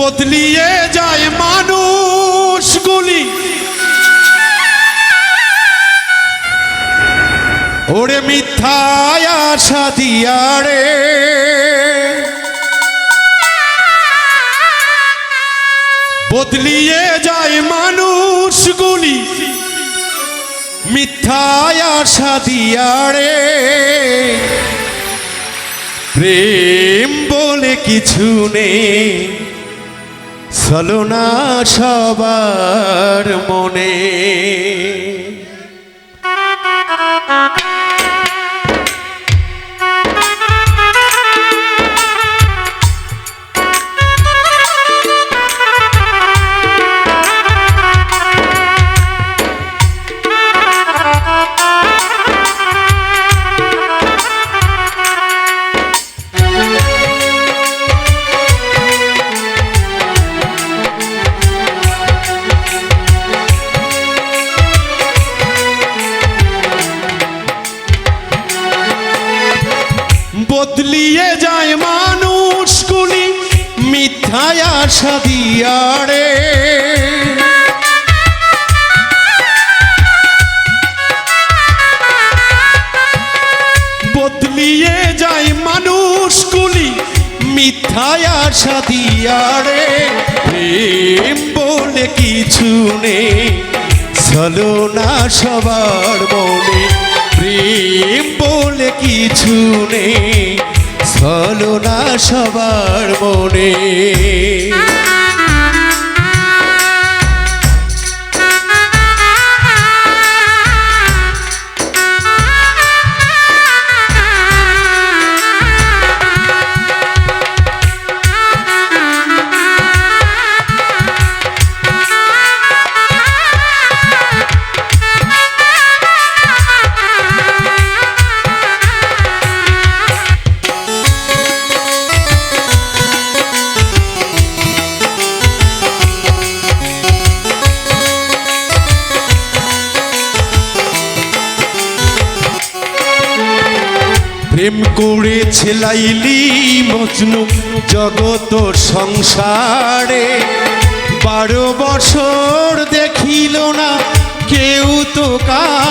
বদলিয়ে যায় মানুষগুলি। ওরে মিথ্যায় আশা দিয়ারে বদলিয়ে যায় মানুষগুলি। মিথ্যায় আশা দিয়ারে প্রেম বলে কিছু নেই। ছলনা সবার মনে। বদলিয়ে যায় মানুষগুলি মিথ্যায় আশা দিয়ারে বদলিয়ে যায় মানুষগুলি মিথ্যায় আশা দিয়ারে প্রেম বলে কিছু নেই চলো না সবার মনে। প্রেম বলে কিছু নেই না সবার মনে। প্রেম করে ছেলাইলি মজনু জগত সংসারে। বারো বছর দেখিল না কেউ তো কাহারে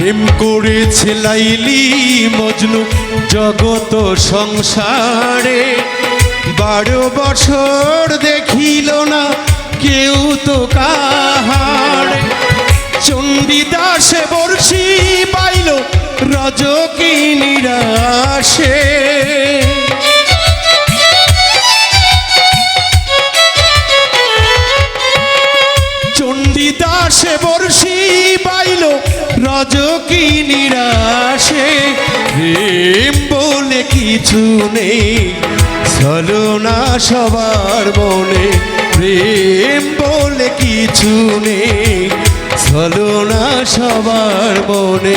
প্রেম করেছে লাইলি মজনু জগত সংসারে। বারো বছর দেখিল না কেউ তো কাহার। চণ্ডীদাসে বর্ষি পাইল রজকি নিরাশে রজকি নিরাশে? প্রেম বলে কিছু নেই। চলো না সবার মনে। প্রেম বলে কিছু নেই। চলো না সবার মনে।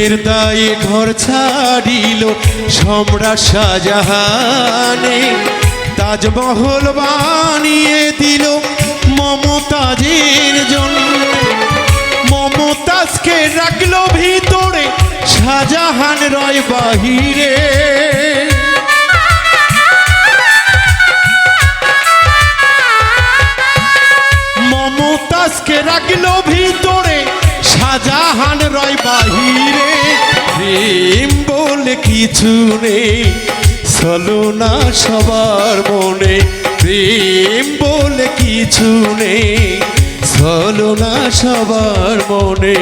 প্রেমের দায়ে ঘর ছাড়িল সম্রাট শাহজাহানে। তাজমহল বানিয়ে দিল মমতাজের জন্য। মমতাজকে রাখল ভিতরে শাহজাহান রয় বাহিরে। মমতাজকে রাখল ভিতরে শাহজাহান রয় বাহিরে। প্রেম বলে কিছু নেই, চলো না সবার মনে। প্রেম বলে কিছু নেই, চলো না সবার মনে।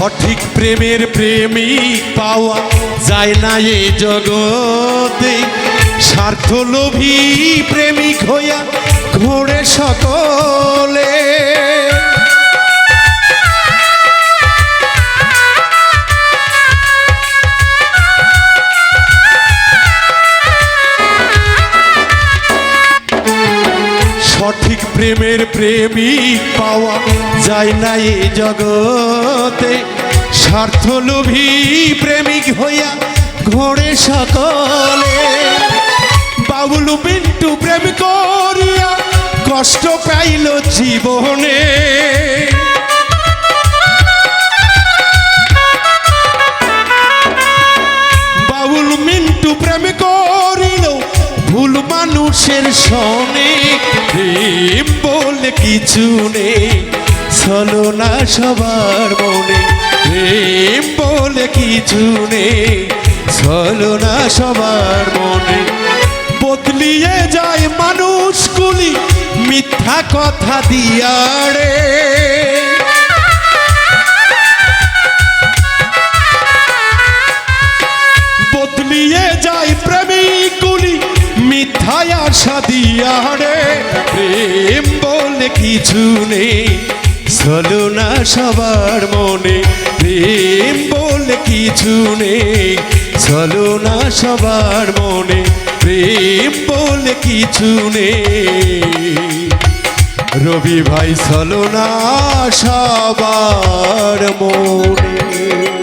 সঠিক প্রেমের প্রেমিক পাওয়া যায় না এ জগতে। স্বার্থলোভী প্রেমিক হইয়া ঘোরে সকলে। সঠিক প্রেমের প্রেমিক পাওয়া যায় না এ জগতে। স্বার্থলোভী প্রেমিক হইয়া ঘোরে সকলে। বাবুলু পিন্টু প্রেম করিয়া কষ্ট পাইল জীবনে। বাউল মিন্টু প্রেম করিল ভুল মানুষের সনে। প্রেম বলে কিছু নেই না সবার মনে। প্রেম বলে কিছু নেই, চলো না সবার মনে। বদলিয়ে যায় মানুষগুলি মিথ্যা কথা দিয়ারে বদলিয়ে যায় প্রেমিকগুলি মিথ্যায় আশা দিয়ারে প্রেম বলে কিছু নেই চলো না সবার মনে প্রেম বলে কিছু নেই। চলো না সবার মনে প্রেম বলে কিছু নেই। রবি ভাই, চলো না সবার মনে।